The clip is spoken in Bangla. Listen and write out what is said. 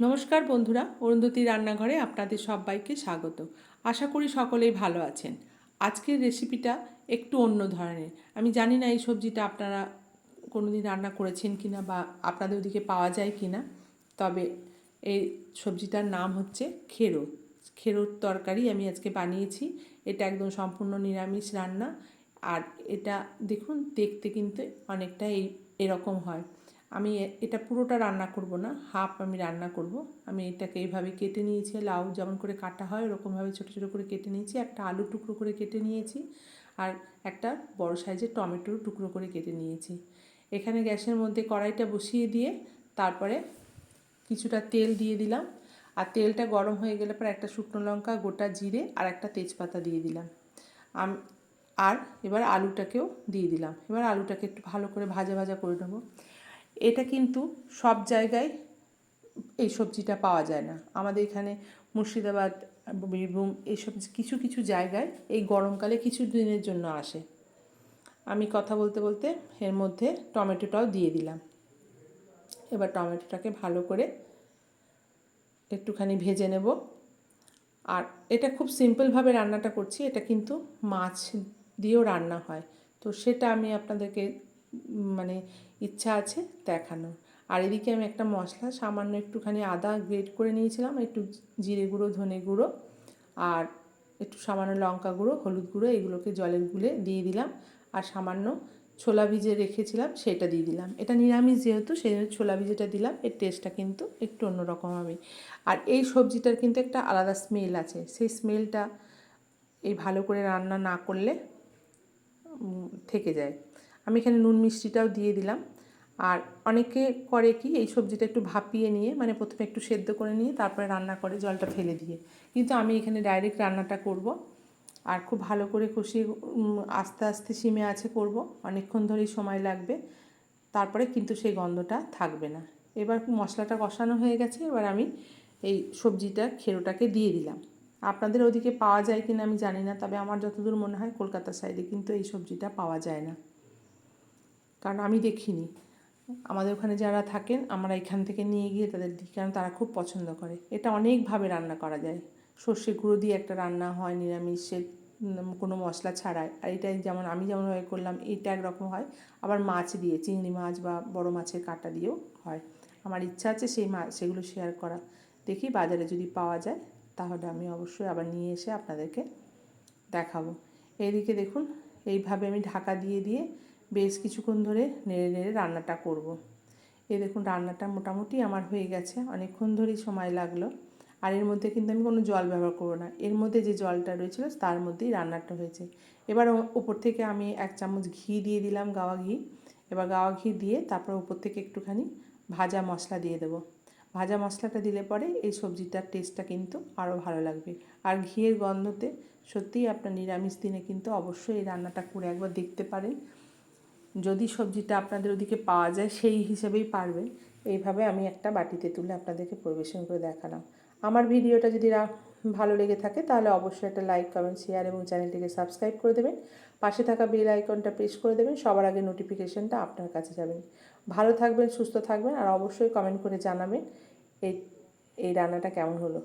নমস্কার বন্ধুরা, অরুন্ধতী রান্নাঘরে আপনাদের সবাইকে স্বাগত। আশা করি সকলেই ভালো আছেন। আজকের রেসিপিটা একটু অন্য ধরনের। আমি জানি না এই সবজিটা আপনারা কোনোদিন রান্না করেছেন কি না বা আপনাদের ওদিকে পাওয়া যায় কি না তবে এই সবজিটার নাম হচ্ছে খেরো। খেরোর তরকারি আমি আজকে বানিয়েছি। এটা একদম সম্পূর্ণ নিরামিষ রান্না। আর এটা দেখুন, দেখতে কিন্তু অনেকটা এই এরকম হয়। আমি এটা পুরোটা রান্না করব না, হাফ আমি রান্না করব। আমি এটাকে এইভাবে কেটে নিয়েছি, লাউ যেমন করে কাটা হয় ওরকমভাবে ছোটো ছোটো করে কেটে নিয়েছি, একটা আলু টুকরো করে কেটে নিয়েছি আর একটা বড় সাইজের টমেটোর টুকরো করে কেটে নিয়েছি। এখানে গ্যাসের মধ্যে কড়াইটা বসিয়ে দিয়ে তারপরে কিছুটা তেল দিয়ে দিলাম আর তেলটা গরম হয়ে গেলে পরে একটা শুকনো লঙ্কা, গোটা জিরে আর একটা তেজপাতা দিয়ে দিলাম। আর এবার আলুটাকেও দিয়ে দিলাম। এবার আলুটাকে একটু ভালো করে ভাজা ভাজা করে নেব। এটা কিন্তু সব জায়গায় এই সবজিটা পাওয়া যায় না। আমাদের এখানে মুর্শিদাবাদ, বীরভূম এইসব কিছু কিছু জায়গায় এই গরমকালে কিছু দিনের জন্য আসে। আমি কথা বলতে বলতে এর মধ্যে টমেটোটাও দিয়ে দিলাম। এবার টমেটোটাকে ভালো করে একটুখানি ভেজে নেব। আর এটা খুব সিম্পলভাবে রান্নাটা করছি, এটা কিন্তু মাছ দিয়েও রান্না হয়। তো সেটা আমি আপনাদেরকে মানে ইচ্ছা আছে দেখানো আর এদিকে আমি একটা মশলা, সামান্য একটুখানি আদা গ্রেট করে নিয়েছিলাম, একটু জিরে গুঁড়ো, ধনে গুঁড়ো, আর একটু সামান্য লঙ্কা গুঁড়ো, হলুদ গুঁড়ো, এগুলোকে জলের গুলে দিয়ে দিলাম। আর সামান্য ছোলা ভিজে রেখেছিলাম, সেটা দিয়ে দিলাম। এটা নিরামিষ যেহেতু, সেই জন্য ছোলা ভিজেটা দিলাম। এর টেস্টটা কিন্তু একটু অন্যরকম হবে। আর এই সবজিটার কিন্তু একটা আলাদা স্মেল আছে। সেই স্মেলটা এই ভালো করে রান্না না করলে থেকে যায়। আমি এখানে নুন মিষ্টিটাও দিয়ে দিলাম। আর অনেকে করে কি, এই সবজিটা একটু ভাপিয়ে নিয়ে মানে প্রথমে একটু সেদ্ধ করে নিয়ে, তারপরে রান্না করে জলটা ফেলে দিয়ে। কিন্তু আমি এখানে ডাইরেক্ট রান্নাটা করব। আর খুব ভালো করে কষিয়ে আস্তে আস্তে সিমে আছে করব। অনেকক্ষণ ধরেই সময় লাগবে। তারপরে কিন্তু সেই গন্ধটা থাকবে না। এবার মশলাটা কষানো হয়ে গেছে, এবার আমি এই সবজিটা, খেরোটাকে দিয়ে দিলাম। আপনাদের ওদিকে পাওয়া যায় কিনা আমি জানি না, তবে আমার যতদূর মনে হয় কলকাতা সাইডে কিন্তু এই সবজিটা পাওয়া যায় না। কারণ আমি দেখিনি। আমাদের ওখানে যারা থাকেন, আমরা এখান থেকে নিয়ে গিয়ে তাদের দিই, কারণ তারা খুব পছন্দ করে। এটা অনেকভাবে রান্না করা যায়। সর্ষে গুঁড়ো দিয়ে একটা রান্না হয় নিরামিষের কোনো মশলা ছাড়াই। আর এটাই যেমন আমি যেমনভাবে করলাম, এটা একরকম হয়। আবার মাছ দিয়ে, চিংড়ি মাছ বা বড় মাছের কাঁটা দিয়েও হয়। আমার ইচ্ছা আছে সেই মাছ সেগুলো শেয়ার করা। দেখি বাজারে যদি পাওয়া যায়, তাহলে আমি অবশ্যই আবার নিয়ে এসে আপনাদেরকে দেখাবো। এইদিকে দেখুন, এইভাবে আমি ঢাকা দিয়ে দিয়ে বেশ কিছুক্ষণ ধরে নেড়ে নেড়ে রান্নাটা করব। এ দেখুন, রান্নাটা মোটামুটি আমার হয়ে গেছে। অনেকক্ষণ ধরেই সময় লাগল। আর এর মধ্যে কিন্তু আমি কোনো জল ব্যবহার করব না। এর মধ্যে যে জলটা রয়েছিল, তার মধ্যেই রান্নাটা হয়েছে। এবার ওপর থেকে আমি এক চামচ ঘি দিয়ে দিলাম, গাওয়া ঘি। এবার গাওয়া ঘি দিয়ে তারপর ওপর থেকে একটুখানি ভাজা মশলা দিয়ে দেবো। ভাজা মশলাটা দিলে পরে এই সবজিটার টেস্টটা কিন্তু আরও ভালো লাগবে। আর ঘিয়ের গন্ধতে সত্যিই আপনার নিরামিষ দিনে কিন্তু অবশ্যই এই রান্নাটা করে একবার দেখতে পারেন। যদি সবজিটা আপনাদের ওদিকে পাওয়া যায়, সেই হিসেবেই পারবেন। এইভাবে আমি একটা বাটিতে তুলে আপনাদেরকে পরিবেশন করে দেখালাম। আমার ভিডিওটা যদি ভালো লেগে থাকে, তাহলে অবশ্যই একটা লাইক কমেন্ট শেয়ার এবং চ্যানেলটিকে সাবস্ক্রাইব করে দেবেন। পাশে থাকা বেল আইকনটা প্রেস করে দেবেন, সবার আগে নোটিফিকেশনটা আপনার কাছে যাবেন ভালো থাকবেন, সুস্থ থাকবেন, আর অবশ্যই কমেন্ট করে জানাবেন এই এই রান্নাটা কেমন হলো।